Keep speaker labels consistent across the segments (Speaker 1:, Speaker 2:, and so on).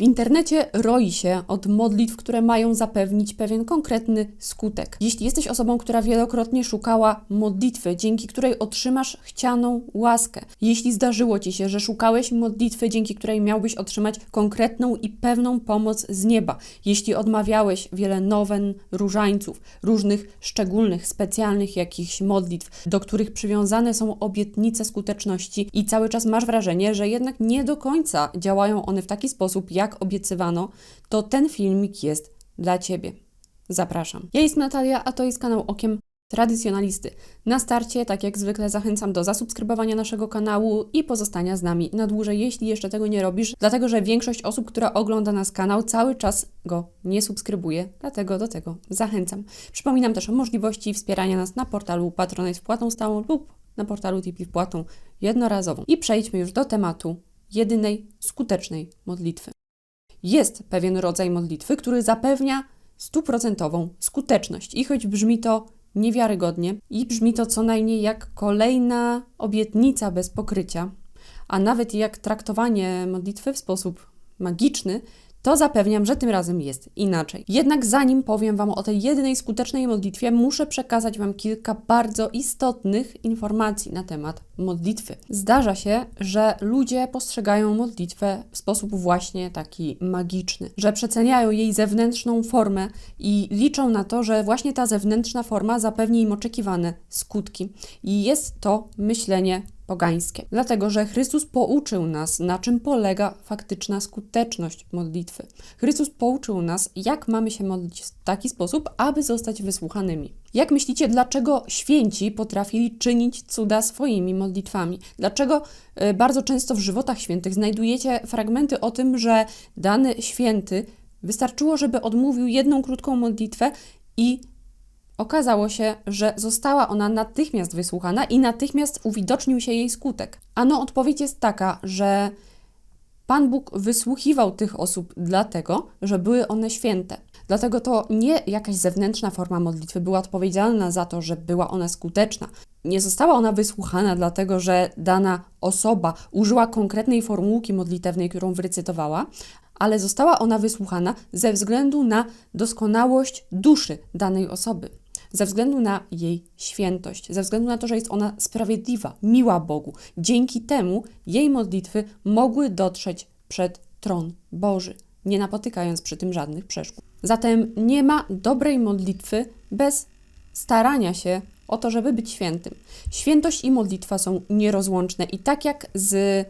Speaker 1: W internecie roi się od modlitw, które mają zapewnić pewien konkretny skutek. Jeśli jesteś osobą, która wielokrotnie szukała modlitwy, dzięki której otrzymasz chcianą łaskę, jeśli zdarzyło ci się, że szukałeś modlitwy, dzięki której miałbyś otrzymać konkretną i pewną pomoc z nieba, jeśli odmawiałeś wiele nowen, różańców, różnych szczególnych, specjalnych jakichś modlitw, do których przywiązane są obietnice skuteczności i cały czas masz wrażenie, że jednak nie do końca działają one w taki sposób, jak obiecywano, to ten filmik jest dla Ciebie. Zapraszam. Ja jestem Natalia, a to jest kanał Okiem Tradycjonalisty. Na starcie, tak jak zwykle, zachęcam do zasubskrybowania naszego kanału i pozostania z nami na dłużej, jeśli jeszcze tego nie robisz, dlatego że większość osób, która ogląda nas kanał, cały czas go nie subskrybuje, dlatego do tego zachęcam. Przypominam też o możliwości wspierania nas na portalu Patronite wpłatą stałą lub na portalu Tipeee wpłatą jednorazową. I przejdźmy już do tematu jedynej skutecznej modlitwy. Jest pewien rodzaj modlitwy, który zapewnia stuprocentową skuteczność. I choć brzmi to niewiarygodnie i brzmi to co najmniej jak kolejna obietnica bez pokrycia, a nawet jak traktowanie modlitwy w sposób magiczny, to zapewniam, że tym razem jest inaczej. Jednak zanim powiem Wam o tej jedynej skutecznej modlitwie, muszę przekazać Wam kilka bardzo istotnych informacji na temat modlitwy. Zdarza się, że ludzie postrzegają modlitwę w sposób właśnie taki magiczny, że przeceniają jej zewnętrzną formę i liczą na to, że właśnie ta zewnętrzna forma zapewni im oczekiwane skutki. I jest to myślenie pogańskie. Dlatego, że Chrystus pouczył nas, na czym polega faktyczna skuteczność modlitwy. Chrystus pouczył nas, jak mamy się modlić w taki sposób, aby zostać wysłuchanymi. Jak myślicie, dlaczego święci potrafili czynić cuda swoimi modlitwami? Dlaczego y, bardzo często w żywotach świętych znajdujecie fragmenty o tym, że dany święty wystarczyło, żeby odmówił jedną krótką modlitwę i Okazało się, że została ona natychmiast wysłuchana i natychmiast uwidocznił się jej skutek. Ano, odpowiedź jest taka, że Pan Bóg wysłuchiwał tych osób dlatego, że były one święte. Dlatego to nie jakaś zewnętrzna forma modlitwy była odpowiedzialna za to, że była ona skuteczna. Nie została ona wysłuchana dlatego, że dana osoba użyła konkretnej formułki modlitewnej, którą wyrecytowała, ale została ona wysłuchana ze względu na doskonałość duszy danej osoby ze względu na jej świętość, ze względu na to, że jest ona sprawiedliwa, miła Bogu. Dzięki temu jej modlitwy mogły dotrzeć przed tron Boży, nie napotykając przy tym żadnych przeszkód. Zatem nie ma dobrej modlitwy bez starania się o to, żeby być świętym. Świętość i modlitwa są nierozłączne i tak jak z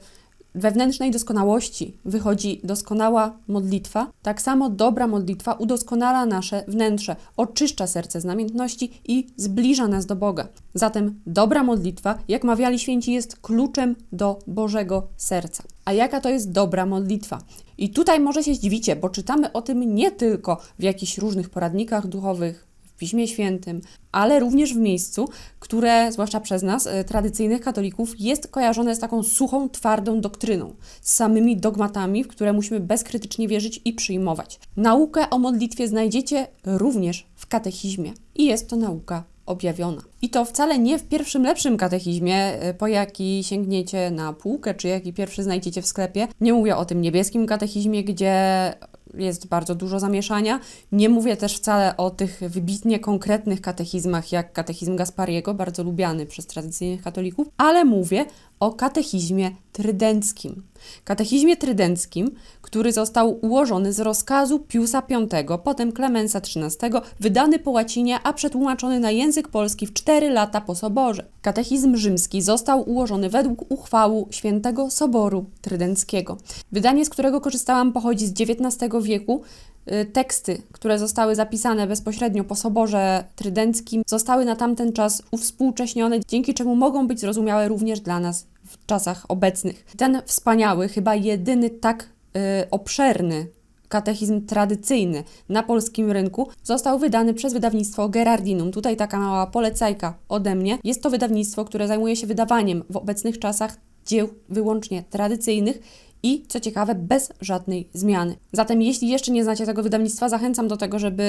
Speaker 1: wewnętrznej doskonałości wychodzi doskonała modlitwa, tak samo dobra modlitwa udoskonala nasze wnętrze, oczyszcza serce z namiętności i zbliża nas do Boga. Zatem dobra modlitwa, jak mawiali święci, jest kluczem do Bożego serca. A jaka to jest dobra modlitwa? I tutaj może się zdziwicie, bo czytamy o tym nie tylko w jakichś różnych poradnikach duchowych, Piśmie Świętym, ale również w miejscu, które, zwłaszcza przez nas, e, tradycyjnych katolików, jest kojarzone z taką suchą, twardą doktryną, z samymi dogmatami, w które musimy bezkrytycznie wierzyć i przyjmować. Naukę o modlitwie znajdziecie również w katechizmie i jest to nauka objawiona. I to wcale nie w pierwszym lepszym katechizmie, e, po jaki sięgniecie na półkę, czy jaki pierwszy znajdziecie w sklepie. Nie mówię o tym niebieskim katechizmie, gdzie jest bardzo dużo zamieszania. Nie mówię też wcale o tych wybitnie konkretnych katechizmach, jak katechizm Gaspariego, bardzo lubiany przez tradycyjnych katolików, ale mówię o katechizmie trydenckim. Katechizmie trydenckim, który został ułożony z rozkazu Piusa V, potem Klemensa XIII, wydany po łacinie, a przetłumaczony na język polski w cztery lata po soborze. Katechizm rzymski został ułożony według uchwału Świętego Soboru Trydenckiego. Wydanie, z którego korzystałam, pochodzi z XIX wieku, Y, teksty, które zostały zapisane bezpośrednio po Soborze Trydenckim, zostały na tamten czas uwspółcześnione, dzięki czemu mogą być zrozumiałe również dla nas w czasach obecnych. Ten wspaniały, chyba jedyny tak y, obszerny katechizm tradycyjny na polskim rynku został wydany przez wydawnictwo Gerardinum. Tutaj taka mała polecajka ode mnie. Jest to wydawnictwo, które zajmuje się wydawaniem w obecnych czasach dzieł wyłącznie tradycyjnych i co ciekawe, bez żadnej zmiany. Zatem, jeśli jeszcze nie znacie tego wydawnictwa, zachęcam do tego, żeby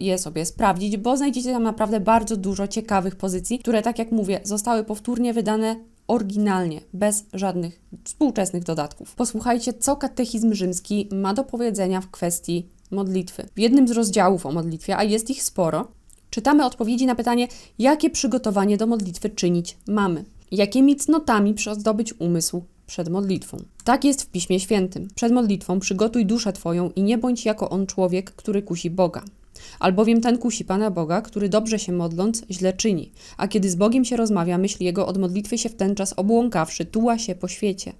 Speaker 1: y, je sobie sprawdzić, bo znajdziecie tam naprawdę bardzo dużo ciekawych pozycji, które, tak jak mówię, zostały powtórnie wydane oryginalnie, bez żadnych współczesnych dodatków. Posłuchajcie, co katechizm rzymski ma do powiedzenia w kwestii modlitwy. W jednym z rozdziałów o modlitwie, a jest ich sporo, czytamy odpowiedzi na pytanie, jakie przygotowanie do modlitwy czynić mamy. Jakimi cnotami zdobyć umysł przed modlitwą. Tak jest w Piśmie Świętym. Przed modlitwą przygotuj duszę Twoją i nie bądź jako on człowiek, który kusi Boga. Albowiem ten kusi Pana Boga, który dobrze się modląc, źle czyni. A kiedy z Bogiem się rozmawia, myśl jego od modlitwy się w ten czas obłąkawszy, tuła się po świecie.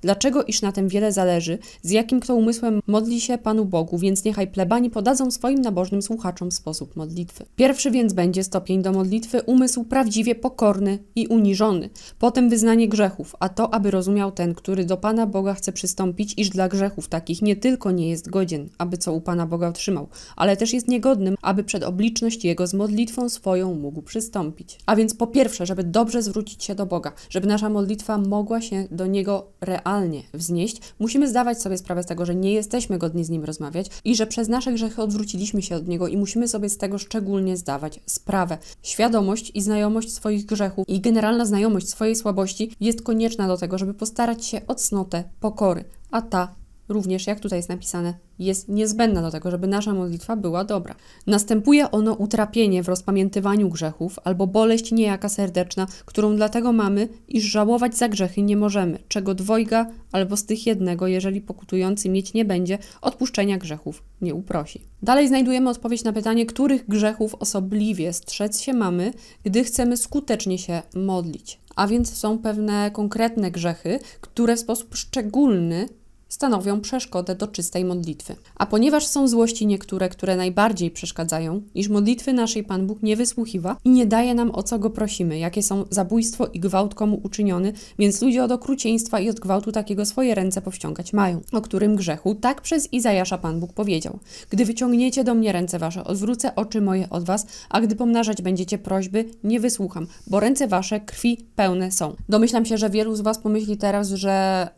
Speaker 1: Dlaczego iż na tym wiele zależy, z jakim kto umysłem modli się Panu Bogu, więc niechaj plebani podadzą swoim nabożnym słuchaczom sposób modlitwy. Pierwszy więc będzie stopień do modlitwy umysł prawdziwie pokorny i uniżony, potem wyznanie grzechów, a to, aby rozumiał ten, który do Pana Boga chce przystąpić, iż dla grzechów takich nie tylko nie jest godzien, aby co u Pana Boga otrzymał, ale też jest niegodnym, aby przed obliczność Jego z modlitwą swoją mógł przystąpić. A więc po pierwsze, żeby dobrze zwrócić się do Boga, żeby nasza modlitwa mogła się do Niego realnie wznieść, musimy zdawać sobie sprawę z tego, że nie jesteśmy godni z Nim rozmawiać i że przez nasze grzechy odwróciliśmy się od Niego i musimy sobie z tego szczególnie zdawać sprawę. Świadomość i znajomość swoich grzechów i generalna znajomość swojej słabości jest konieczna do tego, żeby postarać się o cnotę pokory, a ta również, jak tutaj jest napisane, jest niezbędna do tego, żeby nasza modlitwa była dobra. Następuje ono utrapienie w rozpamiętywaniu grzechów albo boleść niejaka serdeczna, którą dlatego mamy, iż żałować za grzechy nie możemy, czego dwojga albo z tych jednego, jeżeli pokutujący mieć nie będzie, odpuszczenia grzechów nie uprosi. Dalej znajdujemy odpowiedź na pytanie, których grzechów osobliwie strzec się mamy, gdy chcemy skutecznie się modlić. A więc są pewne konkretne grzechy, które w sposób szczególny stanowią przeszkodę do czystej modlitwy. A ponieważ są złości niektóre, które najbardziej przeszkadzają, iż modlitwy naszej Pan Bóg nie wysłuchiwa i nie daje nam o co go prosimy, jakie są zabójstwo i gwałt komu uczyniony, więc ludzie od okrucieństwa i od gwałtu takiego swoje ręce powściągać mają. O którym grzechu tak przez Izajasza Pan Bóg powiedział: Gdy wyciągniecie do mnie ręce wasze, odwrócę oczy moje od was, a gdy pomnażać będziecie prośby, nie wysłucham, bo ręce wasze krwi pełne są. Domyślam się, że wielu z was pomyśli teraz, że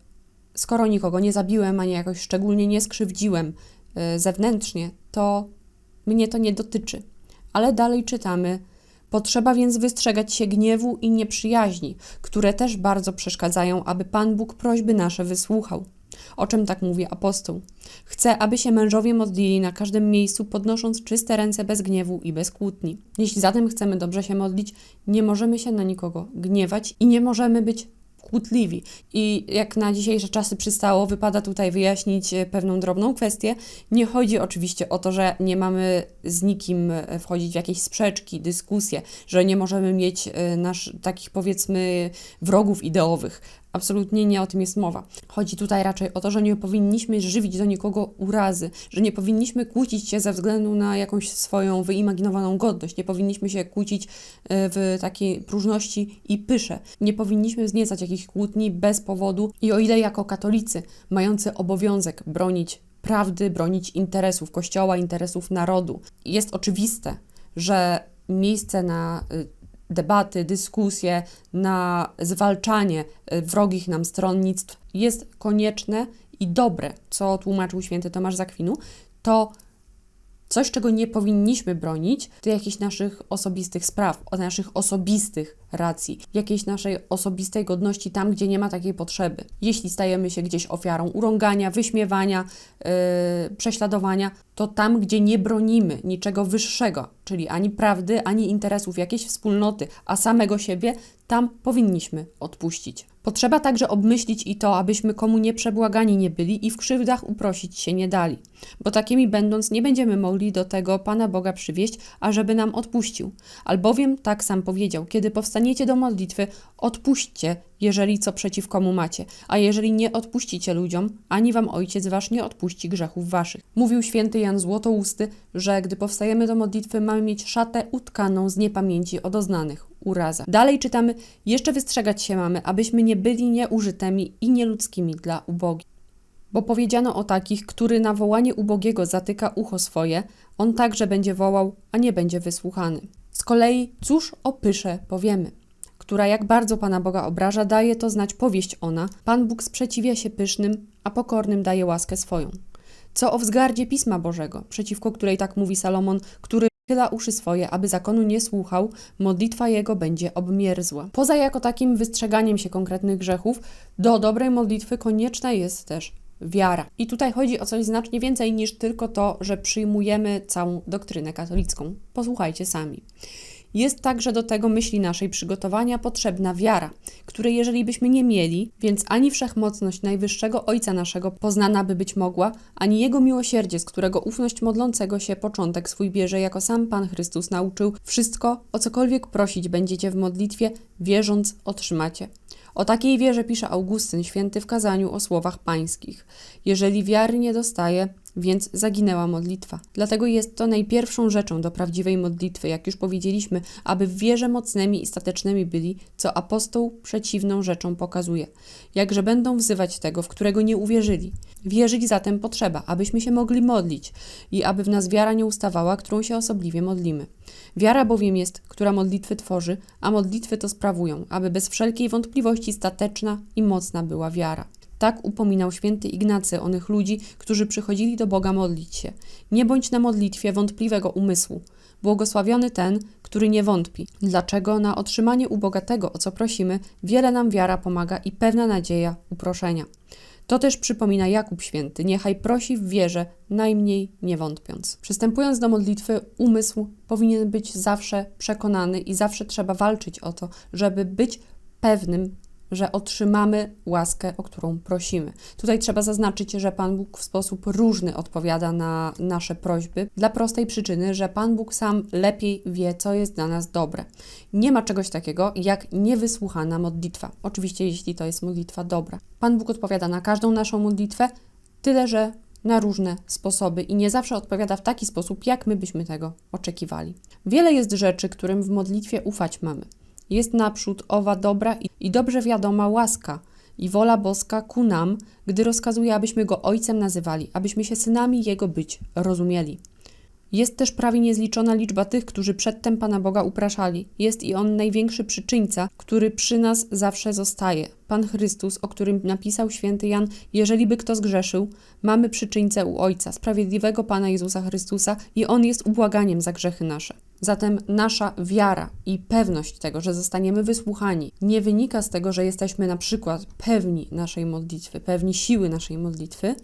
Speaker 1: skoro nikogo nie zabiłem, ani jakoś szczególnie nie skrzywdziłem y, zewnętrznie, to mnie to nie dotyczy. Ale dalej czytamy. Potrzeba więc wystrzegać się gniewu i nieprzyjaźni, które też bardzo przeszkadzają, aby Pan Bóg prośby nasze wysłuchał. O czym tak mówi apostoł? Chcę, aby się mężowie modlili na każdym miejscu, podnosząc czyste ręce bez gniewu i bez kłótni. Jeśli zatem chcemy dobrze się modlić, nie możemy się na nikogo gniewać i nie możemy być kłótliwi. I jak na dzisiejsze czasy przystało, wypada tutaj wyjaśnić e, pewną drobną kwestię. Nie chodzi oczywiście o to, że nie mamy z nikim e, wchodzić w jakieś sprzeczki, dyskusje, że nie możemy mieć e, nasz, takich powiedzmy wrogów ideowych. Absolutnie nie o tym jest mowa. Chodzi tutaj raczej o to, że nie powinniśmy żywić do nikogo urazy, że nie powinniśmy kłócić się ze względu na jakąś swoją wyimaginowaną godność, nie powinniśmy się kłócić e, w takiej próżności i pysze, nie powinniśmy wzniecać jakichś kłótni bez powodu i o ile jako katolicy, mający obowiązek bronić prawdy, bronić interesów Kościoła, interesów narodu, jest oczywiste, że miejsce na y, debaty, dyskusje, na zwalczanie e, wrogich nam stronnictw jest konieczne i dobre, co tłumaczył święty Tomasz Zakwinu, to coś, czego nie powinniśmy bronić, to jakichś naszych osobistych spraw, naszych osobistych racji, jakiejś naszej osobistej godności tam, gdzie nie ma takiej potrzeby. Jeśli stajemy się gdzieś ofiarą urągania, wyśmiewania, yy, prześladowania, to tam, gdzie nie bronimy niczego wyższego, czyli ani prawdy, ani interesów jakiejś wspólnoty, a samego siebie, tam powinniśmy odpuścić. Potrzeba także obmyślić i to, abyśmy komu nieprzebłagani nie byli i w krzywdach uprosić się nie dali, bo takimi będąc nie będziemy mogli do tego Pana Boga przywieść, ażeby nam odpuścił. Albowiem tak sam powiedział, kiedy powstaniecie do modlitwy, odpuśćcie, jeżeli co przeciw komu macie, a jeżeli nie odpuścicie ludziom, ani wam Ojciec wasz nie odpuści grzechów waszych. Mówił święty Jan Złotousty, że gdy powstajemy do modlitwy, mamy mieć szatę utkaną z niepamięci o doznanych urazach. Dalej czytamy, jeszcze wystrzegać się mamy, abyśmy nie byli nieużytymi i nieludzkimi dla ubogich. Bo powiedziano o takich, który na wołanie ubogiego zatyka ucho swoje, on także będzie wołał, a nie będzie wysłuchany. Z kolei, cóż o pysze powiemy? która jak bardzo Pana Boga obraża, daje to znać powieść ona. Pan Bóg sprzeciwia się pysznym, a pokornym daje łaskę swoją. Co o wzgardzie Pisma Bożego, przeciwko której tak mówi Salomon, który chyla uszy swoje, aby zakonu nie słuchał, modlitwa jego będzie obmierzła. Poza jako takim wystrzeganiem się konkretnych grzechów, do dobrej modlitwy konieczna jest też wiara. I tutaj chodzi o coś znacznie więcej niż tylko to, że przyjmujemy całą doktrynę katolicką. Posłuchajcie sami. Jest także do tego myśli naszej przygotowania potrzebna wiara, której jeżeli byśmy nie mieli, więc ani wszechmocność Najwyższego Ojca naszego poznana by być mogła, ani Jego miłosierdzie, z którego ufność modlącego się początek swój bierze, jako sam Pan Chrystus nauczył, wszystko, o cokolwiek prosić będziecie w modlitwie, wierząc, otrzymacie. O takiej wierze pisze Augustyn święty w kazaniu o słowach pańskich. Jeżeli wiary nie dostaje, więc zaginęła modlitwa. Dlatego jest to najpierwszą rzeczą do prawdziwej modlitwy, jak już powiedzieliśmy, aby w wierze mocnymi i statecznymi byli, co apostoł przeciwną rzeczą pokazuje. Jakże będą wzywać tego, w którego nie uwierzyli. Wierzyć zatem potrzeba, abyśmy się mogli modlić i aby w nas wiara nie ustawała, którą się osobliwie modlimy. Wiara bowiem jest, która modlitwy tworzy, a modlitwy to sprawują, aby bez wszelkiej wątpliwości stateczna i mocna była wiara. Tak upominał święty Ignacy onych ludzi, którzy przychodzili do Boga modlić się. Nie bądź na modlitwie wątpliwego umysłu. Błogosławiony ten, który nie wątpi. Dlaczego na otrzymanie u Boga tego, o co prosimy, wiele nam wiara pomaga i pewna nadzieja uproszenia. To też przypomina Jakub Święty, niechaj prosi w wierze, najmniej nie wątpiąc. Przystępując do modlitwy, umysł powinien być zawsze przekonany i zawsze trzeba walczyć o to, żeby być pewnym że otrzymamy łaskę, o którą prosimy. Tutaj trzeba zaznaczyć, że Pan Bóg w sposób różny odpowiada na nasze prośby, dla prostej przyczyny, że Pan Bóg sam lepiej wie, co jest dla nas dobre. Nie ma czegoś takiego jak niewysłuchana modlitwa. Oczywiście, jeśli to jest modlitwa dobra. Pan Bóg odpowiada na każdą naszą modlitwę, tyle że na różne sposoby i nie zawsze odpowiada w taki sposób, jak my byśmy tego oczekiwali. Wiele jest rzeczy, którym w modlitwie ufać mamy. Jest naprzód owa dobra i dobrze wiadoma łaska i wola boska ku nam, gdy rozkazuje, abyśmy go Ojcem nazywali, abyśmy się synami Jego być rozumieli. Jest też prawie niezliczona liczba tych, którzy przedtem Pana Boga upraszali. Jest i On największy przyczyńca, który przy nas zawsze zostaje. Pan Chrystus, o którym napisał święty Jan, jeżeli by kto zgrzeszył, mamy przyczyńcę u Ojca, sprawiedliwego Pana Jezusa Chrystusa i On jest ubłaganiem za grzechy nasze. Zatem nasza wiara i pewność tego, że zostaniemy wysłuchani, nie wynika z tego, że jesteśmy na przykład pewni naszej modlitwy, pewni siły naszej modlitwy,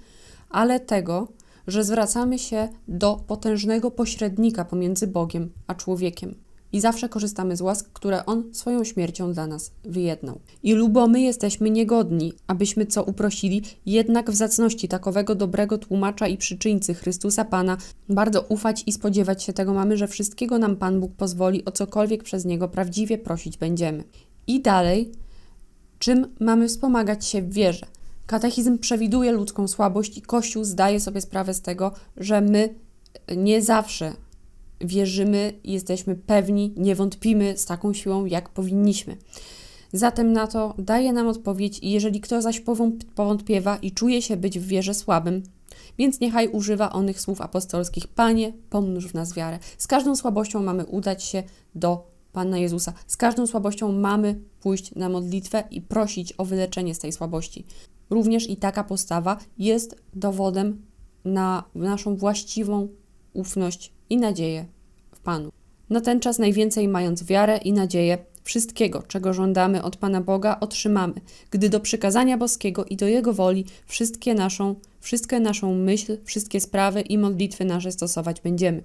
Speaker 1: ale tego, że zwracamy się do potężnego pośrednika pomiędzy Bogiem a człowiekiem. I zawsze korzystamy z łask, które On swoją śmiercią dla nas wyjednał. I lubo my jesteśmy niegodni, abyśmy co uprosili, jednak w zacności takowego dobrego tłumacza i przyczyńcy Chrystusa Pana bardzo ufać i spodziewać się tego mamy, że wszystkiego nam Pan Bóg pozwoli, o cokolwiek przez Niego prawdziwie prosić będziemy. I dalej, czym mamy wspomagać się w wierze? Katechizm przewiduje ludzką słabość i Kościół zdaje sobie sprawę z tego, że my nie zawsze wierzymy jesteśmy pewni, nie wątpimy z taką siłą, jak powinniśmy. Zatem na to daje nam odpowiedź, i jeżeli kto zaś powątpiewa i czuje się być w wierze słabym, więc niechaj używa onych słów apostolskich: Panie, pomnóż w nas wiarę. Z każdą słabością mamy udać się do Pana Jezusa. Z każdą słabością mamy pójść na modlitwę i prosić o wyleczenie z tej słabości. Również i taka postawa jest dowodem na naszą właściwą ufność i nadzieję Panu. Na ten czas najwięcej mając wiarę i nadzieję, wszystkiego, czego żądamy od Pana Boga, otrzymamy, gdy do przykazania boskiego i do Jego woli wszystkie naszą, wszystkie naszą myśl, wszystkie sprawy i modlitwy nasze stosować będziemy.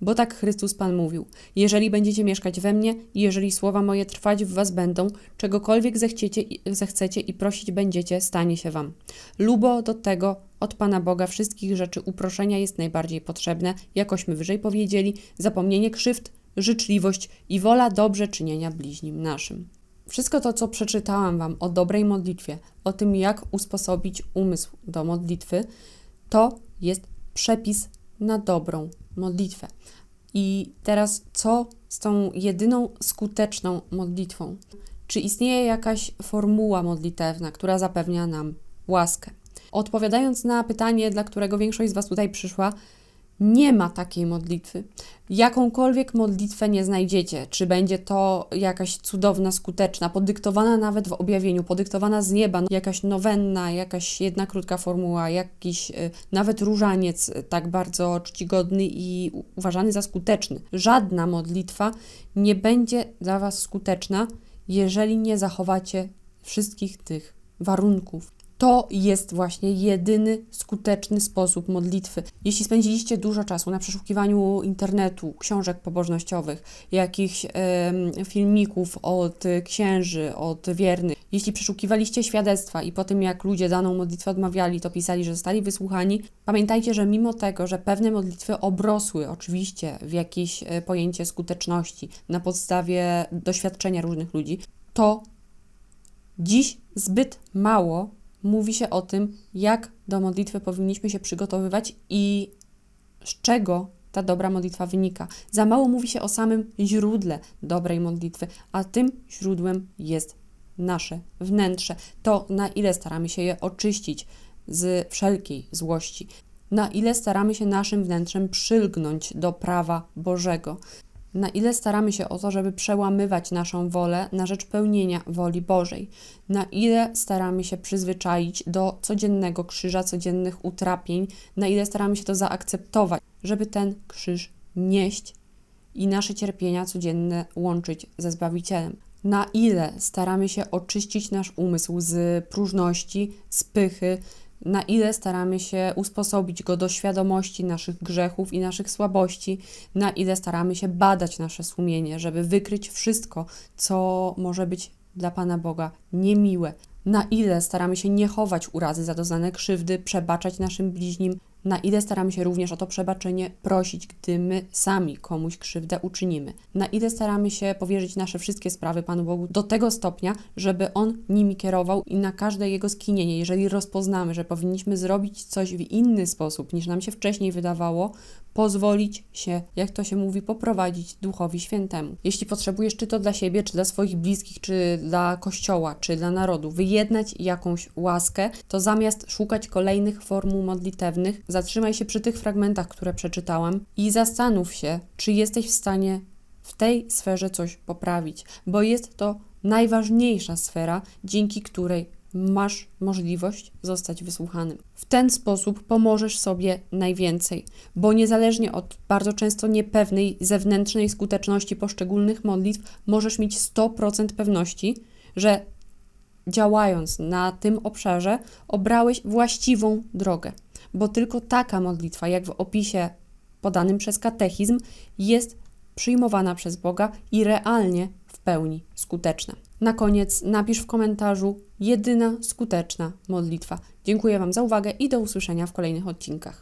Speaker 1: Bo tak Chrystus Pan mówił: Jeżeli będziecie mieszkać we mnie i jeżeli słowa moje trwać w was będą, czegokolwiek zechciecie, zechcecie i prosić będziecie, stanie się wam. Lubo do tego od Pana Boga wszystkich rzeczy uproszenia jest najbardziej potrzebne, jakośmy wyżej powiedzieli, zapomnienie krzywd, życzliwość i wola dobrze czynienia bliźnim naszym. Wszystko to, co przeczytałam Wam o dobrej modlitwie, o tym, jak usposobić umysł do modlitwy, to jest przepis na dobrą modlitwę. I teraz, co z tą jedyną skuteczną modlitwą? Czy istnieje jakaś formuła modlitewna, która zapewnia nam łaskę? Odpowiadając na pytanie, dla którego większość z Was tutaj przyszła, Nie ma takiej modlitwy. Jakąkolwiek modlitwę nie znajdziecie, czy będzie to jakaś cudowna, skuteczna, podyktowana nawet w objawieniu, podyktowana z nieba, no, jakaś nowenna, jakaś jedna krótka formuła, jakiś y, nawet różaniec y, tak bardzo czcigodny i uważany za skuteczny. Żadna modlitwa nie będzie dla Was skuteczna, jeżeli nie zachowacie wszystkich tych warunków. To jest właśnie jedyny skuteczny sposób modlitwy. Jeśli spędziliście dużo czasu na przeszukiwaniu internetu, książek pobożnościowych, jakichś em, filmików od y, księży, od wiernych, jeśli przeszukiwaliście świadectwa i po tym, jak ludzie daną modlitwę odmawiali, to pisali, że zostali wysłuchani, pamiętajcie, że mimo tego, że pewne modlitwy obrosły oczywiście w jakieś e, pojęcie skuteczności na podstawie doświadczenia różnych ludzi, to Dziś zbyt mało mówi się o tym, jak do modlitwy powinniśmy się przygotowywać i z czego ta dobra modlitwa wynika. Za mało mówi się o samym źródle dobrej modlitwy, a tym źródłem jest nasze wnętrze. To, na ile staramy się je oczyścić z wszelkiej złości, na ile staramy się naszym wnętrzem przylgnąć do prawa Bożego na ile staramy się o to, żeby przełamywać naszą wolę na rzecz pełnienia woli Bożej, na ile staramy się przyzwyczaić do codziennego krzyża, codziennych utrapień, na ile staramy się to zaakceptować, żeby ten krzyż nieść i nasze cierpienia codzienne łączyć ze Zbawicielem. Na ile staramy się oczyścić nasz umysł z próżności, z pychy, na ile staramy się usposobić go do świadomości naszych grzechów i naszych słabości, na ile staramy się badać nasze sumienie, żeby wykryć wszystko, co może być dla Pana Boga niemiłe, na ile staramy się nie chować urazy za doznane krzywdy, przebaczać naszym bliźnim, na ile staramy się również o to przebaczenie prosić, gdy my sami komuś krzywdę uczynimy, na ile staramy się powierzyć nasze wszystkie sprawy Panu Bogu do tego stopnia, żeby On nimi kierował i na każde jego skinienie, jeżeli rozpoznamy, że powinniśmy zrobić coś w inny sposób niż nam się wcześniej wydawało, pozwolić się, jak to się mówi, poprowadzić Duchowi Świętemu. Jeśli potrzebujesz czy to dla siebie, czy dla swoich bliskich, czy dla Kościoła, czy dla narodu, wyjednać jakąś łaskę, to zamiast szukać kolejnych formuł modlitewnych, zatrzymaj się przy tych fragmentach, które przeczytałam i zastanów się, czy jesteś w stanie w tej sferze coś poprawić, bo jest to najważniejsza sfera, dzięki której masz możliwość zostać wysłuchanym. W ten sposób pomożesz sobie najwięcej, bo niezależnie od bardzo często niepewnej zewnętrznej skuteczności poszczególnych modlitw, możesz mieć 100% pewności, że działając na tym obszarze, obrałeś właściwą drogę, bo tylko taka modlitwa, jak w opisie podanym przez katechizm, jest przyjmowana przez Boga i realnie w pełni skuteczna. Na koniec napisz w komentarzu jedyna skuteczna modlitwa. Dziękuję Wam za uwagę i do usłyszenia w kolejnych odcinkach.